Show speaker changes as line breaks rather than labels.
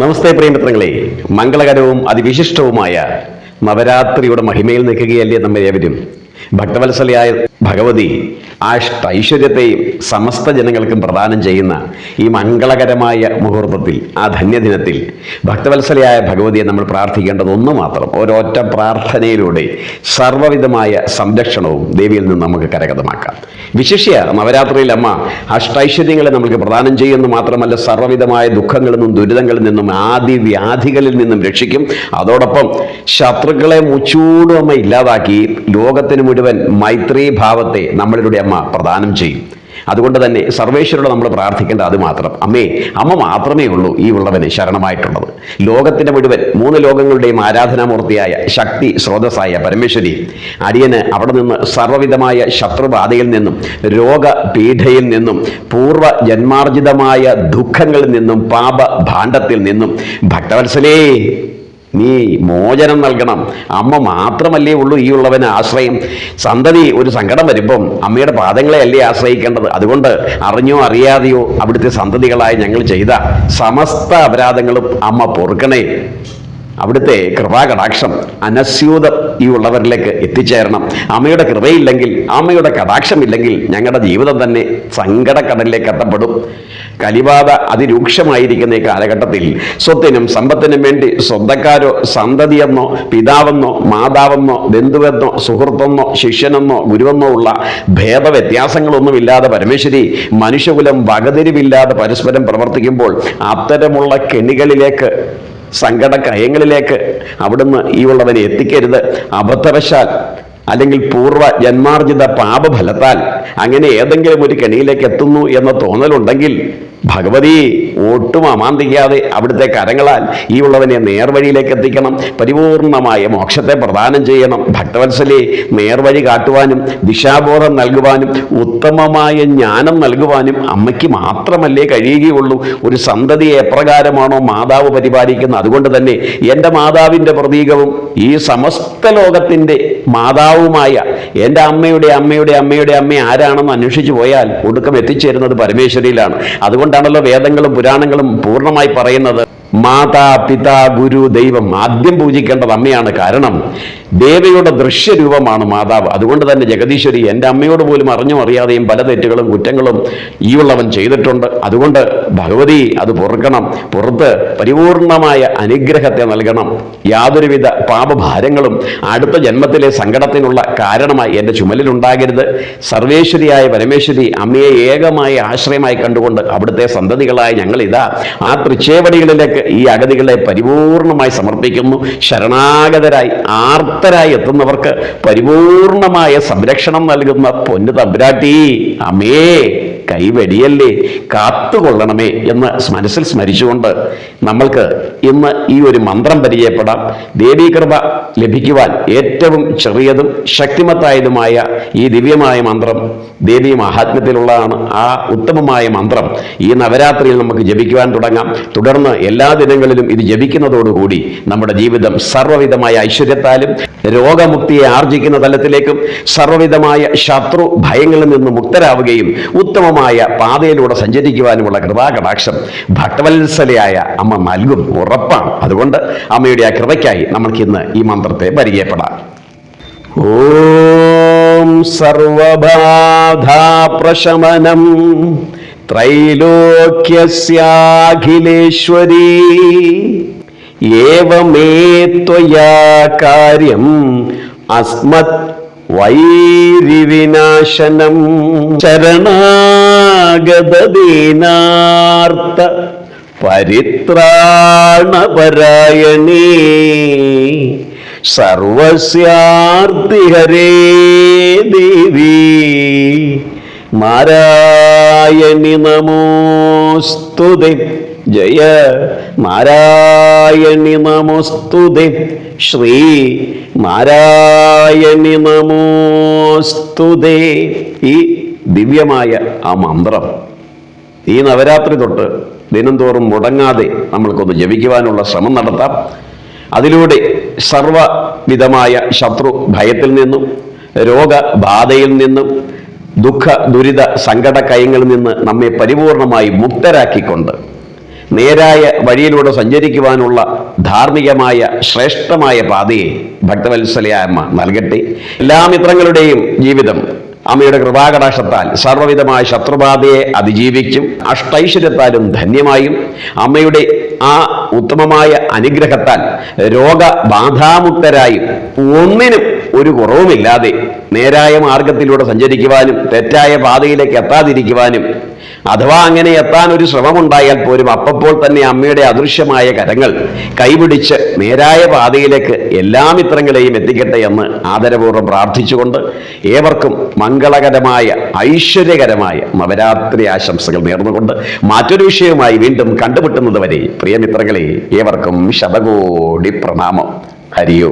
നമസ്തേ പ്രിയമിത്രങ്ങളെ. മംഗളകരവും അതിവിശിഷ്ടവുമായ നവരാത്രിയുടെ മഹിമയിൽ നിൽക്കുകയല്ലേ നമ്മൾ ഏവരും? ഭക്തവത്സലയായ ഭഗവതി ആ ഐശ്വര്യത്തെയും സമസ്ത ജനങ്ങൾക്കും പ്രദാനം ചെയ്യുന്ന ഈ മംഗളകരമായ മുഹൂർത്തത്തിൽ ആ ധന്യദിനത്തിൽ ഭക്തവത്സലയായ ഭഗവതിയെ നമ്മൾ പ്രാർത്ഥിക്കേണ്ടത് ഒന്ന് മാത്രം. ഒരൊറ്റ പ്രാർത്ഥനയിലൂടെ സർവവിധമായ സംരക്ഷണവും ദേവിയിൽ നിന്ന് നമുക്ക് കരഗതമാക്കാം. വിശിഷ്യ നവരാത്രിയിൽ അമ്മ അഷ്ടൈശ്വര്യങ്ങളെ നമുക്ക് പ്രദാനം ചെയ്യുന്നു മാത്രമല്ല സർവവിധമായ ദുഃഖങ്ങളിൽ നിന്നും ദുരിതങ്ങളിൽ നിന്നും ആദി വ്യാധികളിൽ നിന്നും രക്ഷിക്കും. അതോടൊപ്പം ശത്രുക്കളെ മുച്ചൂടും അമ്മ ഇല്ലാതാക്കി ലോകത്തിന് മുഴുവൻ മൈത്രി ഭാവത്തെ നമ്മളിലൂടെ അമ്മ പ്രദാനം ചെയ്യും. അതുകൊണ്ട് തന്നെ സർവേശ്വരോട് നമ്മൾ പ്രാർത്ഥിക്കേണ്ട അത് മാത്രം. അമ്മേ അമ്മ മാത്രമേ ഉള്ളൂ ഈ ഉള്ളവന് ശരണമായിട്ടുള്ളത്. ലോകത്തിന്റെ മുഴുവൻ മൂന്ന് ലോകങ്ങളുടെയും ആരാധനാമൂർത്തിയായ ശക്തി സ്രോതസ്സായ പരമേശ്വരി അടിയന് അവിടെ നിന്ന് സർവവിധമായ ശത്രുബാധയിൽ നിന്നും രോഗപീഠയിൽ നിന്നും പൂർവ ജന്മാർജിതമായ ദുഃഖങ്ങളിൽ നിന്നും പാപ ഭാണ്ഡത്തിൽ നിന്നും ഭക്തവത്സലേ നീ മോചനം നൽകണം. അമ്മ മാത്രമല്ലേ ഉള്ളൂ ഈ ഉള്ളവന് ആശ്രയം. സന്തതി ഒരു സങ്കടം വരുമ്പം അമ്മയുടെ പാദങ്ങളെ അല്ലേ ആശ്രയിക്കേണ്ടത്? അതുകൊണ്ട് അറിഞ്ഞോ അറിയാതെയോ അവിടുത്തെ സന്തതികളായി ഞങ്ങൾ ചെയ്ത സമസ്ത അപരാധങ്ങളും അമ്മ പൊറുക്കണേ. അവിടുത്തെ കൃപാകടാക്ഷം അനസ്യൂതം ഈ ഉള്ളവരിലേക്ക് എത്തിച്ചേരണം. അമ്മയുടെ കൃപയില്ലെങ്കിൽ അമ്മയുടെ കടാക്ഷമില്ലെങ്കിൽ ഞങ്ങളുടെ ജീവിതം തന്നെ സങ്കടക്കടലിലേക്ക് എത്തപ്പെടും കലിബാധ അതിരൂക്ഷമായിരിക്കുന്ന ഈ കാലഘട്ടത്തിൽ സ്വത്തിനും സമ്പത്തിനും വേണ്ടി സ്വന്തക്കാരോ സന്തതിയെന്നോ പിതാവെന്നോ മാതാവെന്നോ ബന്ധുവെന്നോ സുഹൃത്തെന്നോ ശിഷ്യനെന്നോ ഗുരുവെന്നോ ഉള്ള ഭേദവ്യത്യാസങ്ങളൊന്നുമില്ലാതെ പരമേശ്വരി മനുഷ്യകുലം വകതിരിവില്ലാതെ പരസ്പരം പ്രവർത്തിക്കുമ്പോൾ അത്തരമുള്ള കെണികളിലേക്ക് സങ്കട കയങ്ങളിലേക്ക് അവിടുന്ന് ഈ ഉള്ളവനെ എത്തിക്കരുത്. അബദ്ധവശാൽ അല്ലെങ്കിൽ പൂർവ ജന്മാർജിത പാപഫലത്താൽ അങ്ങനെ ഏതെങ്കിലും ഒരു കെണിയിലേക്ക് എത്തുന്നു എന്ന തോന്നലുണ്ടെങ്കിൽ ഭഗവതി ഒട്ടും അമാന്തിക്കാതെ അവിടുത്തെ കരങ്ങളാൽ ഈ ഉള്ളവനെ നേർവഴിയിലേക്ക് എത്തിക്കണം. പരിപൂർണമായ മോക്ഷത്തെ പ്രദാനം ചെയ്യണം. ഭക്തവത്സലെ നേർവഴി കാട്ടുവാനും ദിശാബോധം നൽകുവാനും ഉത്തമമായ ജ്ഞാനം നൽകുവാനും അമ്മയ്ക്ക് മാത്രമല്ലേ കഴിയുകയുള്ളൂ. ഒരു സന്തതിയെ എപ്രകാരമാണോ മാതാവ് പരിപാലിക്കുന്നത്? അതുകൊണ്ട് തന്നെ എന്റെ മാതാവിന്റെ പ്രതീകവും ഈ സമസ്ത ലോകത്തിന്റെ മാതാവുമായ എന്റെ അമ്മയുടെ അമ്മയുടെ അമ്മയുടെ അമ്മ ആരാണെന്ന് അന്വേഷിച്ചു പോയാൽ ഒടുക്കം എത്തിച്ചേരുന്നത് പരമേശ്വരിയിലാണ്. അതുകൊണ്ടാണല്ലോ വേദങ്ങളും പുരാണങ്ങളും പൂർണമായി പറയുന്നത്. മാതാ പിതാ ഗുരു ദൈവം ആദ്യം പൂജിക്കേണ്ടത് അമ്മയാണ്. കാരണം ദേവയുടെ ദൃശ്യരൂപമാണ് മാതാവ്. അതുകൊണ്ട് തന്നെ ജഗദീശ്വരി എന്റെ അമ്മയോട് പോലും അറിഞ്ഞും അറിയാതെയും പല തെറ്റുകളും കുറ്റങ്ങളും ഈ ഉള്ളവൻ ചെയ്തിട്ടുണ്ട്. അതുകൊണ്ട് ഭഗവതി അത് പൊറുക്കണം. പുറത്ത് പരിപൂർണമായ അനുഗ്രഹത്തെ നൽകണം. യാതൊരുവിധ പാപഭാരങ്ങളും അടുത്ത ജന്മത്തിലെ സങ്കടത്തിനുള്ള കാരണമായി എന്റെ ചുമലിലുണ്ടാകരുത്. സർവേശ്വരിയായ പരമേശ്വരി അമ്മയെ ഏകമായ ആശ്രയമായി കണ്ടുകൊണ്ട് അവിടുത്തെ സന്തതികളായ ഞങ്ങളിതാ ആ തൃച്ചേവടികളിലേക്ക് ഈ അഗതികളെ പരിപൂർണമായി സമർപ്പിക്കുന്നു. ശരണാഗതരായി ആർത്തരായി എത്തുന്നവർക്ക് പരിപൂർണമായ സംരക്ഷണം നൽകുന്ന പൊന്നു തമ്പുരാട്ടി. അമ്മേ കൈവെടിയല്ലേ? കാത്തുകൊള്ളണമേ എന്ന് മനസ്സിൽ സ്മരിച്ചുകൊണ്ട് നമ്മൾക്ക് ഇന്ന് ഈ ഒരു മന്ത്രം പരിചയപ്പെടാം. ദേവീകൃപ ലഭിക്കുവാൻ ഏറ്റവും ചെറിയതും ശക്തിമത്തായതുമായ ഈ ദിവ്യമായ മന്ത്രം ദേവീ മഹാത്മ്യത്തിലുള്ളതാണ്. ആ ഉത്തമമായ മന്ത്രം ഈ നവരാത്രിയിൽ നമുക്ക് ജപിക്കുവാൻ തുടങ്ങാം. തുടർന്ന് എല്ലാ ദിനങ്ങളിലും ഇത് ജപിക്കുന്നതോടുകൂടി നമ്മുടെ ജീവിതം സർവവിധമായ ഐശ്വര്യത്താലും രോഗമുക്തിയെ ആർജിക്കുന്ന തലത്തിലേക്കും സർവവിധമായ ശത്രു ഭയങ്ങളിൽ നിന്ന് മുക്തരാവുകയും ഉത്തമമായ പാതയിലൂടെ സഞ്ചരിക്കുവാനുമുള്ള കൃപാകടാക്ഷം ഭക്തവത്സലയായ അമ്മ നൽകും ഉറപ്പാണ്. അതുകൊണ്ട് അമ്മയുടെ ആ കൃപയ്ക്കായി നമ്മൾക്ക് ഇന്ന് ഈ മന്ത്രത്തെ പരിചയപ്പെടാം. ഓം സർവബാധാപ്രശമനം ത്രൈലോക്യസ്യാഖിലേശ്വരീ. കാര്യം അസ്മത് വൈരിവിനാശനം. ശരണാഗതദീനാർത്ത പരിത്രാണപരായണീ. സർവസ്യാർത്തിഹരേ ദേവി. നാരായണി നമോസ്തുതേ. ജയ. നാരായണി നമോസ്തുതേ. ശ്രീ. നാരായണി നമോസ്തുതേ. ഈ ദിവ്യമായ ആ മന്ത്രം. ഈ നവരാത്രി തൊട്ട് ദിനംതോറും മുടങ്ങാതെ നമ്മൾക്കൊന്ന് ജപിക്കുവാനുള്ള ശ്രമം നടത്താം. അതിലൂടെ സർവവിധമായ ശത്രു ഭയത്തിൽ നിന്നും രോഗബാധയിൽ നിന്നും ദുഃഖ ദുരിത സങ്കട കയങ്ങളിൽ നിന്ന് നമ്മെ പരിപൂർണമായി മുക്തരാക്കിക്കൊണ്ട് നേരായ വഴിയിലൂടെ സഞ്ചരിക്കുവാനുള്ള ധാർമ്മികമായ ശ്രേഷ്ഠമായ പാതയെ ഭക്തവത്സലയായ അമ്മ നൽകട്ടെ. എല്ലാ മിത്രങ്ങളുടെയും ജീവിതം അമ്മയുടെ കൃപാകടാക്ഷത്താൽ സർവവിധമായ ശത്രുബാധയെ അതിജീവിക്കും അഷ്ടൈശ്വര്യത്താലും ധന്യമായും അമ്മയുടെ ആ ഉത്തമമായ അനുഗ്രഹത്താൽ രോഗബാധാമുക്തരായും ഒന്നിനും ഒരു കുറവുമില്ലാതെ നേരായ മാർഗത്തിലൂടെ സഞ്ചരിക്കുവാനും തെറ്റായ പാതയിലേക്ക് എത്താതിരിക്കുവാനും അഥവാ അങ്ങനെ എത്താൻ ഒരു ശ്രമമുണ്ടായാൽ പോലും അപ്പപ്പോൾ തന്നെ അമ്മയുടെ അദൃശ്യമായ കരങ്ങൾ കൈപിടിച്ച് നേരായ പാതയിലേക്ക് എല്ലാ മിത്രങ്ങളെയും എത്തിക്കട്ടെ എന്ന് ആദരപൂർവം പ്രാർത്ഥിച്ചുകൊണ്ട് ഏവർക്കും മംഗളകരമായ ഐശ്വര്യകരമായ നവരാത്രി ആശംസകൾ നേർന്നുകൊണ്ട് മറ്റൊരു വിഷയവുമായി വീണ്ടും കണ്ടുമുട്ടുന്നത് വരെ പ്രിയമിത്രങ്ങളെ ഏവർക്കും ശതകോടി പ്രണാമം. ഹരിയോ